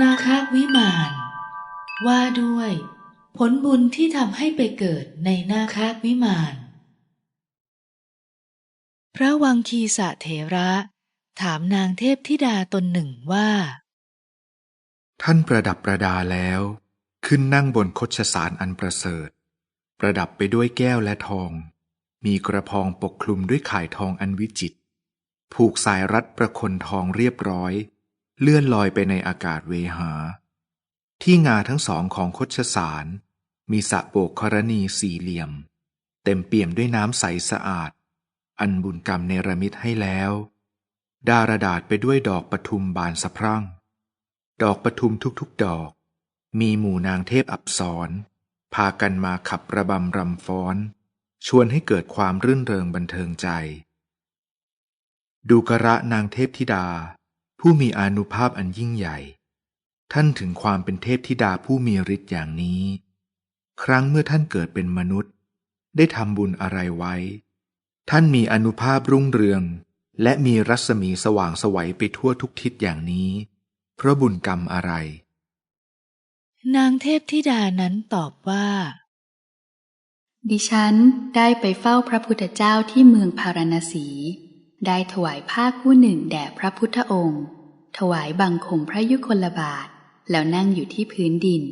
นาคาวิมาน ว่าด้วย ผลบุญที่ทำให้ไปเกิดในนาคาวิมาน พระวังคีสะเถระ ถามนางเทพธิดาตนหนึ่งว่า ท่านประดับประดาแล้ว ขึ้นนั่งบนคชสารอันประเสริฐ ประดับไปด้วยแก้วและทอง มีกระพองปกคลุมด้วยข่ายทองอันวิจิตรผูกสายรัดประคนทองเรียบร้อย เลื่อนลอยไปในอากาศเวหา ที่งาทั้งสองของคชสาร มีสะโบกครณีสี่เหลี่ยม เต็มเปี่ยมด้วยน้ำใสสะอาด อันบุญกรรมเนรมิตให้แล้ว ดารดาษไปด้วยดอกปทุมบานสะพรั่ง ดอกปทุมทุกๆดอก มีหมู่นางเทพอับสรพากันมาขับระบำรำฟ้อน ชวนให้เกิดความรื่นเริงบันเทิงใจ ดูกระนางเทพธิดา ผู้มีอานุภาพอันยิ่งใหญ่ ท่านถึงความเป็นเทพธิดาผู้มีฤทธิ์อย่างนี้ ครั้งเมื่อท่านเกิดเป็นมนุษย์ ได้ทำบุญอะไรไว้ ท่านมีอานุภาพรุ่งเรือง และมีรัศมีสว่างไสวัยไปทั่วทุกทิศอย่างนี้ เพราะบุญกรรมอะไร นางเทพธิดานั้นตอบว่า ดิฉันได้ไปเฝ้าพระพุทธเจ้าที่เมืองพาราณสี ได้ถวายผ้าคู่หนึ่งแด่พระพุทธองค์ ถวายบังคมพระยุคลบาท แล้วนั่งอยู่ที่พื้นดิน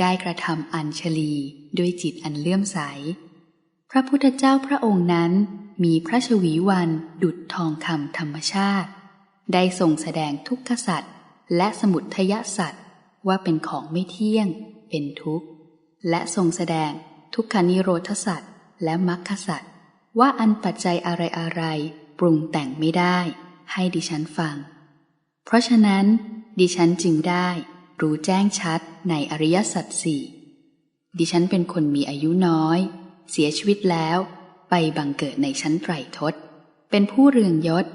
ได้กระทำอัญชลีด้วยจิตอันเลื่อมใส พระพุทธเจ้าพระองค์นั้นมีพระชวีวันดุจทองคำธรรมชาติ ได้ทรงแสดงทุกขสัตว์และสมุทยสัตว์ว่าเป็นของไม่เที่ยง เป็นทุกข์ และทรงแสดงทุกขานิโรธสัตว์และมรรคสัตว์ว่าอันปัจจัยอะไรอะไร ปรุงแต่งไม่ได้ให้ดิฉันฟัง เพราะฉะนั้น ดิฉันจึงได้รู้แจ้งชัดในอริยสัจสี่ดิฉันเป็นคนมีอายุน้อย เสียชีวิตแล้วไปบังเกิดในชั้นไตรทศ เป็นผู้เรืองยศ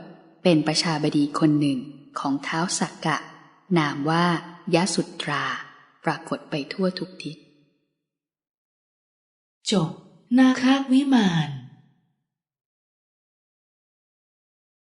เป็นประชาบดีคนหนึ่งของเท้าสักกะ นามว่ายะสุตรา ปรากฏไปทั่วทุกทิศ จบ นาคาวิมาน